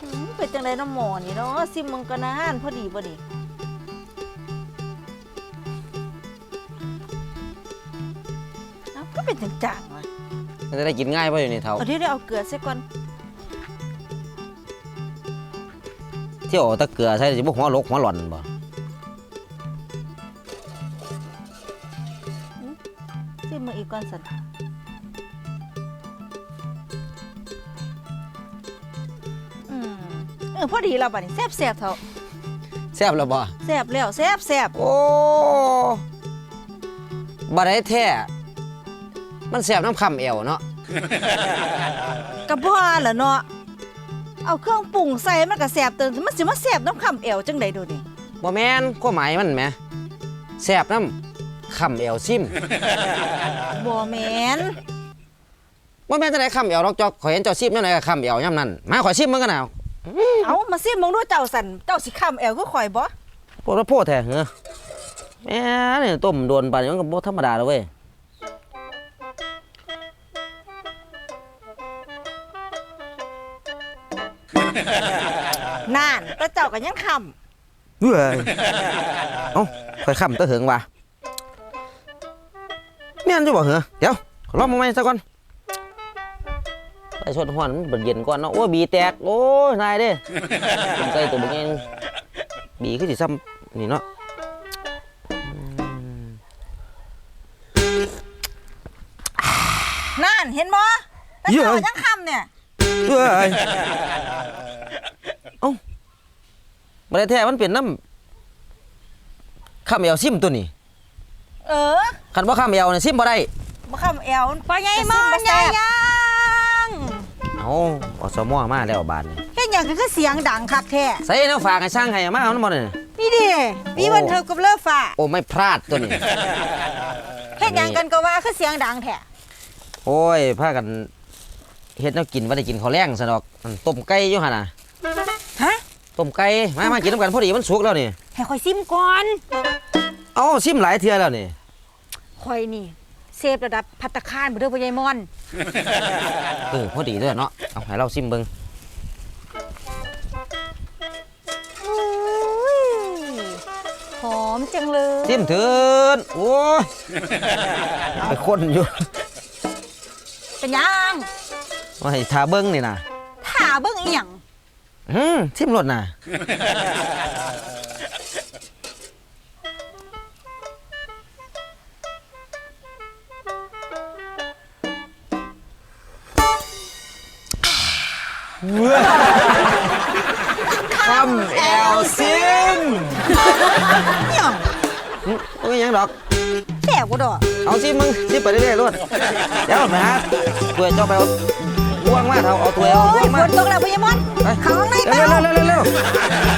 หืมเป็นจังไดน้ำหมอนี่เนาะซิมมึงก็นานพอดีพอดีเอ้าก็เป็นจังจังๆว่ะมันจะได้กินง่ายป่ะอยู่นี่เท่าเอาเดี๋ยวเดี๋ยวเอาเกลือใส่ก่อนเที่ยวเอาแตะเกลือใส่จะบ่หัวลกหัวหล่อนบ่ซิมมึงอีกก่อนสัน ออพอดีแล้วบัดนี้แซ่บแซ่บๆเถอะแซ่บแล้วบ่แซ่บแล้วแซ่บแซ่บโอ้บ่ได้แท้มันแซ่บน้ำคำเอวเนาะกระเพาะเหรอเนาะเอาเครื่องปรุงใส่มันก็แซ่บเติมมันสิมาแซ่บน้ำคำเอวจังใดดูนี่บ่แม่นความหมายมันแหมแซ่บน้ำคำเอวซิมบ่แม่นบ่แม่นจะได้คำเอวดอกจอกข่อยเห็นเจ้าซิมยังไงก็คำเอวยามนั้นมาข่อยซิมมันกันน่ะ เอามาซิมมึงดูเจ้าสันเจ้าสิคำเอวคือข่อยบ่โพดโพดแท้เหรอแหม่นี่ต้มโดนปานนี้มันก็บ่ธรรมดาแล้วเว้ยนานแต่เจ้าก็ยังคเว้ยเอ้าข่อยคำตะเหิงว่ะแม่นอยู่บ่เหรอเดี๋ยวขอลองมาใหม่ซะก่อน ไปชดฮ้อนมันเบิดเย็นก่อนเนาะโอ้ยบีแตกโอ้ยนายเด้ต้มไก่ตัวบักเองบีคือสิซ้ำนี่เนาะำนานเห็นบ่แต่เจ้าก็ยังคำเนี่ยเว้ยเอ้าบ่ได้แท้มันเป็นน้ำคำเอวซิมตัวนี้เออคันบ่คำเอวนี่ซิมบ่ได้บ่คำเอวพ่อใหญ่มอนแต่ใหญ่ซิมบ่แซ่บยัง เอาอสมอมาแล้วบาดนี้เฮ็ดหยังก็คือเสียงดังคักแท้ใส่แนวฝากให้ช่างให้มาเอามันบ่นี่นี่ดิมีบันเทิงกับเลิศฟ้าโอ้ไม่พลาดตัวนี้ เฮ็ดหยังกันก็ว่าคือเสียงดังแท้โอ้ยพากันเฮ็ดแนวกินว่าได้กินข้าวแรงซะดอกอันต้มไก่อยู่หั่นน่ะฮะต้มไก่มามากินน้ำกันพอดีมันสุกแล้วนี่ให้ข่อยซิมก่อน เอ้าซิมหลายเทื่อแล้วนี่ข่อยนี่ เซฟระดับพัตตาคารบ่เด้อพ่อใหญ่มอน เออพอดีเด้อเนาะเอาให้เราซิมเบิ่งอุ้ยหอมจังเลยซิมเถินโอ้ยไปคนอยู่เป็นหยังว่าให้ทาเบิ่งนี่น่ะถ้าเบิ่งอีหยังอืมซิมรสน่ะ คำแอลซิมหยังโอ้ยยังดอกแซ่บบ่ดอกเอาซิมึงซิไปเรื่อยๆรวดเดี๋ยวไปหาตัวเจ้าไปเอาบ่วงมาเท่าเอาตัวเอาโอ้บ่ยวงฝมานตกแล้วพ่อใหญ่มอนไปเข้าข้างในเร็เต้าวเร็วเร็วเร็วโอ้ย